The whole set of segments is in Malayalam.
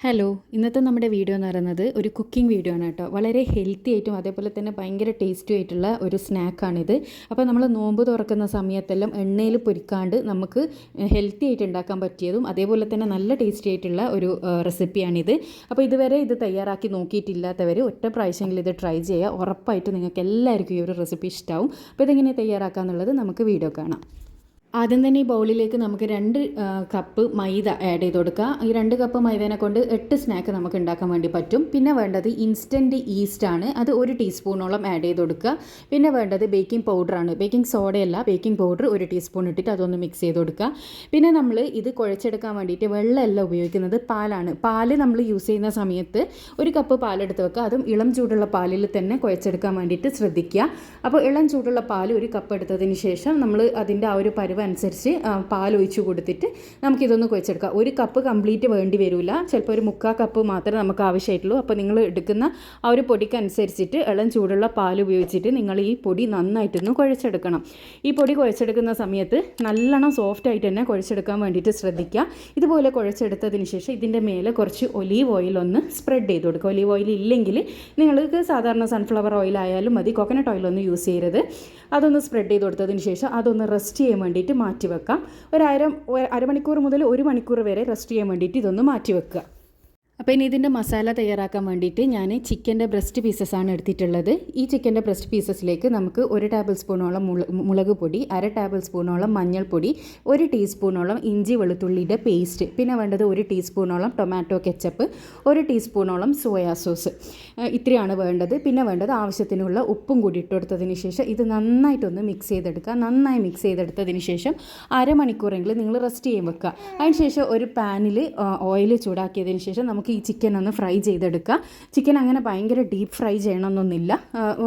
ഹലോ ഇന്നത്തെ നമ്മുടെ വീഡിയോ എന്ന് പറയുന്നത് ഒരു കുക്കിംഗ് വീഡിയോ ആണ് കേട്ടോ. വളരെ ഹെൽത്തി ആയിട്ടും അതേപോലെ തന്നെ ഭയങ്കര ടേസ്റ്റി ആയിട്ടുള്ള ഒരു സ്നാക്കാണിത് അപ്പോൾ നമ്മൾ നോമ്പ് തുറക്കുന്ന സമയത്തെല്ലാം എണ്ണയിൽ പൊരിക്കാണ്ട് നമുക്ക് ഹെൽത്തി ആയിട്ട് ഉണ്ടാക്കാൻ പറ്റിയതും അതേപോലെ തന്നെ നല്ല ടേസ്റ്റി ആയിട്ടുള്ള ഒരു റെസിപ്പിയാണിത് അപ്പോൾ ഇതുവരെ ഇത് തയ്യാറാക്കി നോക്കിയിട്ടില്ലാത്തവർ ഒറ്റ പ്രാവശ്യമെങ്കിലും ഇത് ട്രൈ ചെയ്യുക ഉറപ്പായിട്ട് നിങ്ങൾക്ക് എല്ലാവർക്കും ഈ ഒരു റെസിപ്പി ഇഷ്ടമാവും അപ്പോൾ ഇതെങ്ങനെ തയ്യാറാക്കാമെന്നുള്ളത് നമുക്ക് വീഡിയോ കാണാം. ആദ്യം തന്നെ ഈ ബൗളിലേക്ക് നമുക്ക് രണ്ട് കപ്പ് മൈദ ആഡ് ചെയ്ത് കൊടുക്കുക. ഈ രണ്ട് കപ്പ് മൈദേനെ കൊണ്ട് എട്ട് സ്നാക്ക് നമുക്ക് ഉണ്ടാക്കാൻ വേണ്ടി പറ്റും. പിന്നെ വേണ്ടത് ഇൻസ്റ്റന്റ് ഈസ്റ്റ് ആണ്. അത് ഒരു ടീസ്പൂണോളം ആഡ് ചെയ്ത് കൊടുക്കുക. പിന്നെ വേണ്ടത് ബേക്കിംഗ് പൗഡറാണ് ബേക്കിംഗ് സോഡയല്ല ബേക്കിംഗ് പൗഡർ ഒരു ടീസ്പൂൺ ഇട്ടിട്ട് അതൊന്ന് മിക്സ് ചെയ്ത് കൊടുക്കുക. പിന്നെ നമ്മൾ ഇത് കുഴച്ചെടുക്കാൻ വേണ്ടിയിട്ട് വെള്ളമല്ല ഉപയോഗിക്കുന്നത് പാലാണ്. പാൽ നമ്മൾ യൂസ് ചെയ്യുന്ന സമയത്ത് ഒരു കപ്പ് പാലെടുത്ത് വെക്കുക. അതും ഇളം ചൂടുള്ള പാലിൽ തന്നെ കുഴച്ചെടുക്കാൻ വേണ്ടിയിട്ട് ശ്രദ്ധിക്കുക. അപ്പോൾ ഇളം ചൂടുള്ള പാൽ ഒരു കപ്പ് എടുത്തതിന് ശേഷം നമ്മൾ അതിന്റെ ആ ഒരു പരുവ് പാൽ ഒഴിച്ച് കൊടുത്തിട്ട് നമുക്കിതൊന്ന് കുഴച്ചെടുക്കാം. ഒരു കപ്പ് കംപ്ലീറ്റ് വേണ്ടി വരില്ല ചിലപ്പോൾ ഒരു മുക്കാൽ കപ്പ് മാത്രമേ നമുക്ക് ആവശ്യമായിട്ടുള്ളൂ. അപ്പോൾ നിങ്ങൾ എടുക്കുന്ന ആ ഒരു പൊടിക്കനുസരിച്ചിട്ട് ഇളം ചൂടുള്ള പാൽ ഉപയോഗിച്ചിട്ട് നിങ്ങൾ ഈ പൊടി നന്നായിട്ടൊന്ന് കുഴച്ചെടുക്കണം. ഈ പൊടി കുഴച്ചെടുക്കുന്ന സമയത്ത് നല്ലോണം സോഫ്റ്റ് ആയിട്ട് തന്നെ കുഴച്ചെടുക്കാൻ വേണ്ടിയിട്ട് ശ്രദ്ധിക്കുക. ഇതുപോലെ കുഴച്ചെടുത്തതിന് ശേഷം ഇതിന്റെ മേലെ കുറച്ച് ഒലീവ് ഓയിൽ ഒന്ന് സ്പ്രെഡ് ചെയ്ത് കൊടുക്കുക. ഒലീവ് ഓയിൽ ഇല്ലെങ്കിൽ നിങ്ങൾക്ക് സാധാരണ സൺഫ്ലവർ ഓയിൽ ആയാലും മതി. കോക്കനട്ട് ഓയിൽ ഒന്ന് യൂസ് ചെയ്യരുത്. അതൊന്ന് സ്പ്രെഡ് ചെയ്ത് കൊടുത്തതിന് ശേഷം അതൊന്ന് റെസ്റ്റ് ചെയ്യാൻ വേണ്ടിയിട്ട് മാറ്റി വെക്കാം ഒരു അര അരമണിക്കൂർ മുതൽ ഒരു മണിക്കൂർ വരെ റെസ്റ്റ് ചെയ്യാൻ വേണ്ടിയിട്ട് ഇതൊന്ന് മാറ്റി വെക്കുക അപ്പോൾ ഇനി ഇതിന്റെ മസാല തയ്യാറാക്കാൻ വേണ്ടിയിട്ട് ഞാൻ ചിക്കന്റെ ബ്രസ്റ്റ് പീസസ് ആണ് എടുത്തിട്ടുള്ളത്. ഈ ചിക്കന്റെ ബ്രസ്റ്റ് പീസസിലേക്ക് നമുക്ക് ഒരു ടേബിൾ സ്പൂണോളം മുള മുളക് പൊടി അര ടേബിൾ സ്പൂണോളം മഞ്ഞൾപ്പൊടി ഒരു ടീസ്പൂണോളം ഇഞ്ചി വെളുത്തുള്ളിയുടെ പേസ്റ്റ് പിന്നെ വേണ്ടത് ഒരു ടീസ്പൂണോളം ടൊമാറ്റോ കെച്ചപ്പ് ഒരു ടീസ്പൂണോളം സോയാ സോസ് ഇത്രയാണ് വേണ്ടത്. പിന്നെ വേണ്ടത് ആവശ്യത്തിനുള്ള ഉപ്പും കൂടി ഇട്ടുകൊടുത്തതിന് ശേഷം ഇത് നന്നായിട്ടൊന്ന് മിക്സ് ചെയ്തെടുക്കുക. നന്നായി മിക്സ് ചെയ്തെടുത്തതിന് ശേഷം അരമണിക്കൂറെങ്കിലും നിങ്ങൾ റെസ്റ്റ് ചെയ്യാൻ വെക്കുക. അതിന് ശേഷം ഒരു പാനിൽ ഓയിൽ ചൂടാക്കിയതിന് ശേഷം നമുക്ക് ഈ ചിക്കൻ ഒന്ന് ഫ്രൈ ചെയ്തെടുക്കുക. ചിക്കൻ അങ്ങനെ ഭയങ്കര ഡീപ്പ് ഫ്രൈ ചെയ്യണമെന്നൊന്നുമില്ല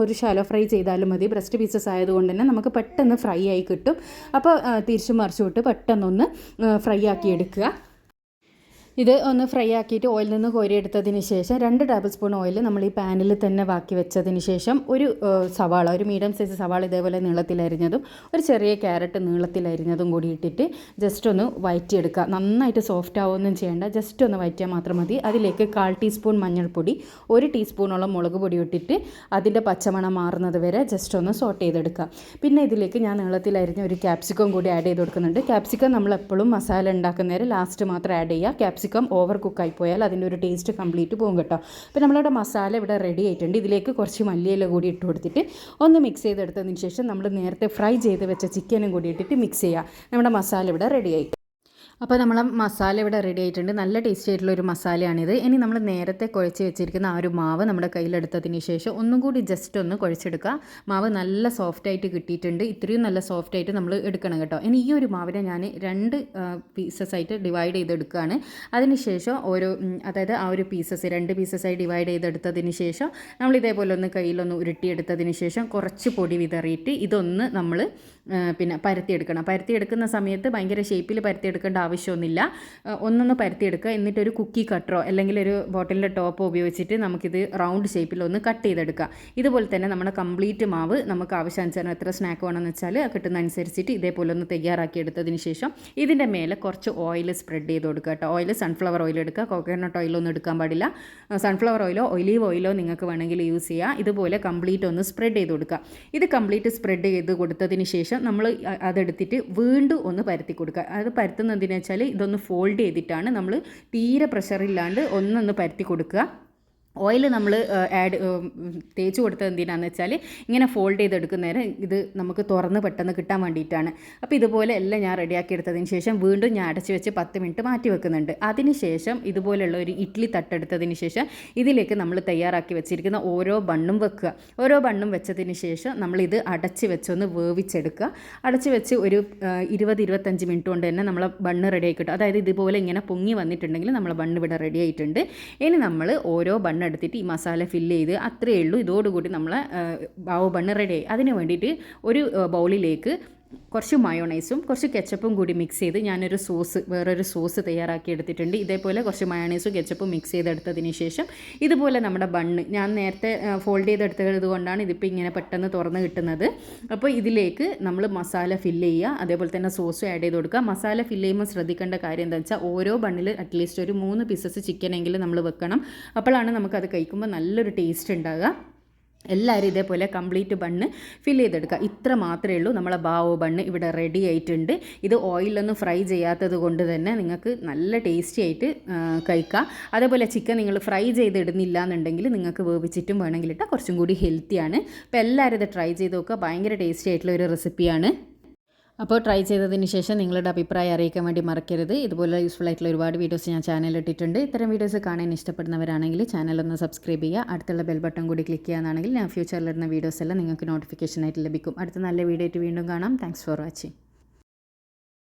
ഒരു ഷാലോ ഫ്രൈ ചെയ്താലും മതി. ബ്രസ്റ്റ് പീസസ് ആയതുകൊണ്ട് തന്നെ നമുക്ക് പെട്ടെന്ന് ഫ്രൈ ആയി കിട്ടും. അപ്പോൾ തിരിച്ചു മറിച്ചു വിട്ട് പെട്ടെന്നൊന്ന് ഫ്രൈ ആക്കി എടുക്കുക. ഇത് ഒന്ന് ഫ്രൈ ആക്കിയിട്ട് ഓയിൽ നിന്ന് കോരിയെടുത്തതിന് ശേഷം രണ്ട് ടേബിൾ സ്പൂൺ ഓയിൽ നമ്മൾ ഈ പാനിൽ തന്നെ ബാക്കി വെച്ചതിന് ശേഷം ഒരു സവാള ഒരു മീഡിയം സൈസ് സവാള ഇതേപോലെ നീളത്തിലരിഞ്ഞതും ഒരു ചെറിയ ക്യാരറ്റ് നീളത്തിലരിഞ്ഞതും കൂടി ഇട്ടിട്ട് ജസ്റ്റ് ഒന്ന് വയറ്റിയെടുക്കുക. നന്നായിട്ട് സോഫ്റ്റ് ആവുകയൊന്നും ചെയ്യേണ്ട. ജസ്റ്റ് ഒന്ന് വയറ്റിയാൽ മാത്രം മതി. അതിലേക്ക് കാൽ ടീസ്പൂൺ മഞ്ഞൾപ്പൊടി ഒരു ടീസ്പൂണോളം മുളക് പൊടി ഇട്ടിട്ട് അതിന്റെ പച്ചമണം മാറുന്നത് വരെ ജസ്റ്റ് ഒന്ന് സോട്ട് ചെയ്തെടുക്കുക. പിന്നെ ഇതിലേക്ക് ഞാൻ നീളത്തിലരിഞ്ഞ ഒരു ക്യാപ്സിക്കം കൂടി ആഡ് ചെയ്ത് കൊടുക്കുന്നുണ്ട്. ക്യാപ്സിക്കം നമ്മൾ എപ്പോഴും മസാല ഉണ്ടാക്കുന്നേരം ലാസ്റ്റ് മാത്രം ആഡ് ചെയ്യുക. ക്യാപ്സിക്കം ഓവർ കുക്കായി പോയാൽ അതിന്റെ ഒരു ടേസ്റ്റ് കംപ്ലീറ്റ് പോകും കേട്ടോ. അപ്പോൾ നമ്മളുടെ മസാല ഇവിടെ റെഡി ആയിട്ടുണ്ട്. ഇതിലേക്ക് കുറച്ച് മല്ലിയില കൂടി ഇട്ട് കൊടുത്തിട്ട് ഒന്ന് മിക്സ് ചെയ്തെടുത്തതിന് ശേഷം നമ്മൾ നേരത്തെ ഫ്രൈ ചെയ്ത് വെച്ച ചിക്കനും കൂടി ഇട്ടിട്ട് മിക്സ് ചെയ്യുക. നമ്മുടെ മസാല ഇവിടെ റെഡിയായി അപ്പോൾ നമ്മൾ മസാല ഇവിടെ റെഡി ആയിട്ടുണ്ട്. നല്ല ടേസ്റ്റി ആയിട്ടുള്ള ഒരു മസാലയാണിത്. ഇനി നമ്മൾ നേരത്തെ കുഴച്ച് വെച്ചിരിക്കുന്ന ആ ഒരു മാവ് നമ്മുടെ കയ്യിലെടുത്തതിന് ശേഷം ഒന്നും കൂടി ജസ്റ്റ് ഒന്ന് കുഴച്ചെടുക്കുക. മാവ് നല്ല സോഫ്റ്റ് ആയിട്ട് കിട്ടിയിട്ടുണ്ട്. ഇത്രയും നല്ല സോഫ്റ്റ് ആയിട്ട് നമ്മൾ എടുക്കണം കേട്ടോ. ഇനി ഈ ഒരു മാവിനെ ഞാൻ രണ്ട് പീസസ് ആയിട്ട് ഡിവൈഡ് ചെയ്തെടുക്കുകയാണ്. അതിനുശേഷം ഓരോ അതായത് ആ ഒരു പീസസ് രണ്ട് പീസസായി ഡിവൈഡ് ചെയ്തെടുത്തതിന് ശേഷം നമ്മൾ ഇതേപോലെ ഒന്ന് കയ്യിലൊന്ന് ഉരുട്ടിയെടുത്തതിന് ശേഷം കുറച്ച് പൊടി വിതറിയിട്ട് ഇതൊന്ന് നമ്മൾ പിന്നെ പരത്തിയെടുക്കണം. പരത്തിയെടുക്കുന്ന സമയത്ത് ഭയങ്കര ഷേപ്പിൽ പരത്തിയെടുക്കേണ്ട ആവശ്യമൊന്നുമില്ല. ഒന്നൊന്ന് പരത്തിയെടുക്കുക. എന്നിട്ടൊരു കുക്കി കട്ടറോ അല്ലെങ്കിൽ ഒരു ബോട്ടിലിന്റെ ടോപ്പോ ഉപയോഗിച്ചിട്ട് നമുക്കിത് റൗണ്ട് ഷേപ്പിൽ ഒന്ന് കട്ട് ചെയ്തെടുക്കുക. ഇതുപോലെ തന്നെ നമ്മുടെ കംപ്ലീറ്റ് മാവ് നമുക്ക് ആവശ്യാനുസരണം എത്ര സ്നാക്ക് വേണമെന്ന് വെച്ചാൽ കിട്ടുന്ന അനുസരിച്ചിട്ട് ഇതേപോലെ ഒന്ന് തയ്യാറാക്കി എടുത്തതിന് ശേഷം ഇതിന്റെ മേലെ കുറച്ച് ഓയിൽ സ്പ്രെഡ് ചെയ്ത് കൊടുക്കുക കേട്ടോ. ഓയിൽ സൺഫ്ലവർ ഓയിൽ എടുക്കുക. കോക്കനട്ട് ഓയിൽ ഒന്നും എടുക്കാൻ പാടില്ല. സൺഫ്ലവർ ഓയിലോ ഒലീവ് ഓയിലോ നിങ്ങൾക്ക് വേണമെങ്കിൽ യൂസ് ചെയ്യുക ഇതുപോലെ കംപ്ലീറ്റ് ഒന്ന് സ്പ്രെഡ് ചെയ്ത് കൊടുക്കുക. ഇത് കംപ്ലീറ്റ് സ്പ്രെഡ് ചെയ്ത് കൊടുത്തതിന് ശേഷം നമ്മൾ അതെടുത്തിട്ട് വീണ്ടും ഒന്ന് പരത്തി കൊടുക്കുക. അത് പരത്തുന്നതിന് വെച്ചാൽ ഇതൊന്ന് ഫോൾഡ് ചെയ്തിട്ടാണ് നമ്മൾ തീരെ പ്രഷറില്ലാണ്ട് ഒന്നൊന്ന് പരത്തി കൊടുക്കുക. ഓയിൽ നമ്മൾ ആഡ് തേച്ച് കൊടുത്തത് എന്തിനാന്ന് വെച്ചാൽ ഇങ്ങനെ ഫോൾഡ് ചെയ്തെടുക്കുന്ന നേരം ഇത് നമുക്ക് തുറന്ന് പെട്ടെന്ന് കിട്ടാൻ വേണ്ടിയിട്ടാണ്. അപ്പോൾ ഇതുപോലെ എല്ലാം ഞാൻ റെഡിയാക്കി എടുത്തതിന് ശേഷം വീണ്ടും ഞാൻ അടച്ച് വെച്ച് പത്ത് മിനിറ്റ് മാറ്റി വെക്കുന്നുണ്ട്. അതിന് ശേഷം ഇതുപോലെയുള്ള ഒരു ഇഡ്ഡലി തട്ടെടുത്തതിന് ശേഷം ഇതിലേക്ക് നമ്മൾ തയ്യാറാക്കി വെച്ചിരിക്കുന്ന ഓരോ ബണ്ണും വെക്കുക. ഓരോ ബണ്ണും വെച്ചതിന് ശേഷം നമ്മളിത് അടച്ച് വെച്ചൊന്ന് വേവിച്ചെടുക്കുക. അടച്ച് വെച്ച് ഒരു ഇരുപത് ഇരുപത്തഞ്ച് മിനിറ്റ് കൊണ്ട് തന്നെ നമ്മളെ ബണ്ണ് റെഡി ആയി കിട്ടും. അതായത് ഇതുപോലെ ഇങ്ങനെ പൊങ്ങി വന്നിട്ടുണ്ടെങ്കിൽ നമ്മളെ ബണ്ണ് ഇവിടെ റെഡി ആയിട്ടുണ്ട്. ഇനി നമ്മൾ ഓരോ ബണ്ണ് എടുത്തിട്ട് ഈ മസാല ഫില്ല് ചെയ്ത് അത്രയേ ഉള്ളൂ. ഇതോടുകൂടി നമ്മൾ ബാവ് ബണ്ണ് റെഡി ആയി. അതിന് വേണ്ടിയിട്ട് ഒരു ബൗളിലേക്ക് കുറച്ച് മയോണൈസും കുറച്ച് കെച്ചപ്പും കൂടി മിക്സ് ചെയ്ത് ഞാനൊരു സോസ് വേറൊരു സോസ് തയ്യാറാക്കി എടുത്തിട്ടുണ്ട്. ഇതേപോലെ കുറച്ച് മയോണൈസും കെച്ചപ്പും മിക്സ് ചെയ്തെടുത്തതിന് ശേഷം ഇതുപോലെ നമ്മുടെ ബണ്ണ് ഞാൻ നേരത്തെ ഫോൾഡ് ചെയ്തെടുത്തത് കൊണ്ടാണ് ഇതിപ്പോൾ ഇങ്ങനെ പെട്ടെന്ന് തുറന്ന് കിട്ടുന്നത്. അപ്പോൾ ഇതിലേക്ക് നമ്മൾ മസാല ഫില്ല് ചെയ്യുക അതേപോലെ തന്നെ സോസും ആഡ് ചെയ്ത് കൊടുക്കുക. മസാല ഫില്ല് ചെയ്യുമ്പോൾ ശ്രദ്ധിക്കേണ്ട കാര്യം എന്താ വെച്ചാൽ ഓരോ ബണ്ണിൽ അറ്റ്ലീസ്റ്റ് ഒരു മൂന്ന് പീസസ് ചിക്കൻ എങ്കിലും നമ്മൾ വെക്കണം. അപ്പോഴാണ് നമുക്കത് കഴിക്കുമ്പോൾ നല്ലൊരു ടേസ്റ്റ് ഉണ്ടാകുക എല്ലാവരും ഇതേപോലെ കംപ്ലീറ്റ് ബണ്ണ് ഫിൽ ചെയ്തെടുക്കുക. ഇത്ര മാത്രമേ ഉള്ളൂ. നമ്മളെ ബാവോ ബണ്ണ് ഇവിടെ റെഡി ആയിട്ടുണ്ട്. ഇത് ഓയിലൊന്നും ഫ്രൈ ചെയ്യാത്തത് കൊണ്ട് തന്നെ നിങ്ങൾക്ക് നല്ല ടേസ്റ്റി ആയിട്ട് കഴിക്കാം. അതേപോലെ ചിക്കൻ നിങ്ങൾ ഫ്രൈ ചെയ്തിടുന്നില്ല എന്നുണ്ടെങ്കിൽ നിങ്ങൾക്ക് വേവിച്ചിട്ടും വേണമെങ്കിൽ ഇട്ടാൽ കുറച്ചും കൂടി ഹെൽത്തിയാണ് അപ്പോൾ എല്ലാവരും ഇത് ട്രൈ ചെയ്ത് നോക്കുക. ഭയങ്കര ടേസ്റ്റി ആയിട്ടുള്ള ഒരു റെസിപ്പിയാണ് അപ്പോൾ ട്രൈ ചെയ്തതിന് ശേഷം നിങ്ങളുടെ അഭിപ്രായം അറിയിക്കാൻ വേണ്ടി മറക്കരുത്. ഇതുപോലെ യൂസ്ഫുൾ ആയിട്ടുള്ള ഒരുപാട് വീഡിയോസ് ഞാൻ ചാനലിൽ ഇട്ടിട്ടുണ്ട്. ഇത്തരം വീഡിയോസ് കാണാൻ ഇഷ്ടപ്പെടുന്നവരാണെങ്കിൽ ചാനൽ ഒന്ന് സബ്സ്ക്രൈബ് ചെയ്യുക. അടുത്തുള്ള ബെൽ ബട്ടൺ കൂടി ക്ലിക്ക് ചെയ്യാനാണെങ്കിൽ ഞാൻ ഫ്യൂച്ചറിലിടുന്ന വീഡിയോസ് എല്ലാം നിങ്ങൾക്ക് നോട്ടിഫിക്കേഷനായിട്ട് ലഭിക്കും. അടുത്ത നല്ല വീഡിയോ ആയിട്ട് വീണ്ടും കാണാം. Thanks for watching